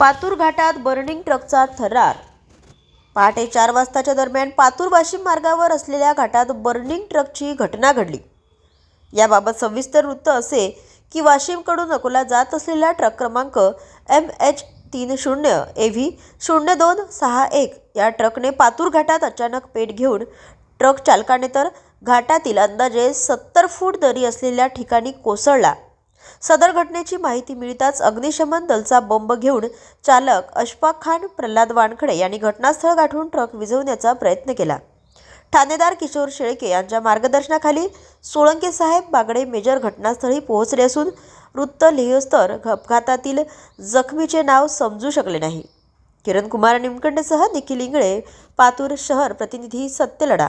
पातूर घाटात बर्निंग ट्रकचा थरार. पहाटे चार वाजताच्या दरम्यान पातूर वाशिम मार्गावर असलेल्या घाटात बर्निंग ट्रकची घटना घडली. याबाबत सविस्तर वृत्त असे की वाशिमकडून अकोला जात असलेला ट्रक क्रमांक एम एच तीन शून्य ए व्ही शून्य दोन सहा एक या ट्रकने पातूर घाटात अचानक पेट घेऊन ट्रक चालकाने तर घाटातील अंदाजे सत्तर फूट दरी असलेल्या ठिकाणी कोसळला. सदर घटनेची माहिती मिळताच अग्निशमन दलचा बंब घेऊन चालक अशफाक खान प्रल्हाद वानखडे यांनी घटनास्थळ गाठून ट्रक विझवण्याचा प्रयत्न केला. ठाणेदार किशोर शेळके यांच्या मार्गदर्शनाखाली सोळंके साहेब बागडे मेजर घटनास्थळी पोहोचले असून वृत्त लिहिस्तर अपघातातील जखमीचे नाव समजू शकले नाही. किरण कुमार निमकंडेसह निखिल इंगळे पातूर शहर प्रतिनिधी सत्यलढा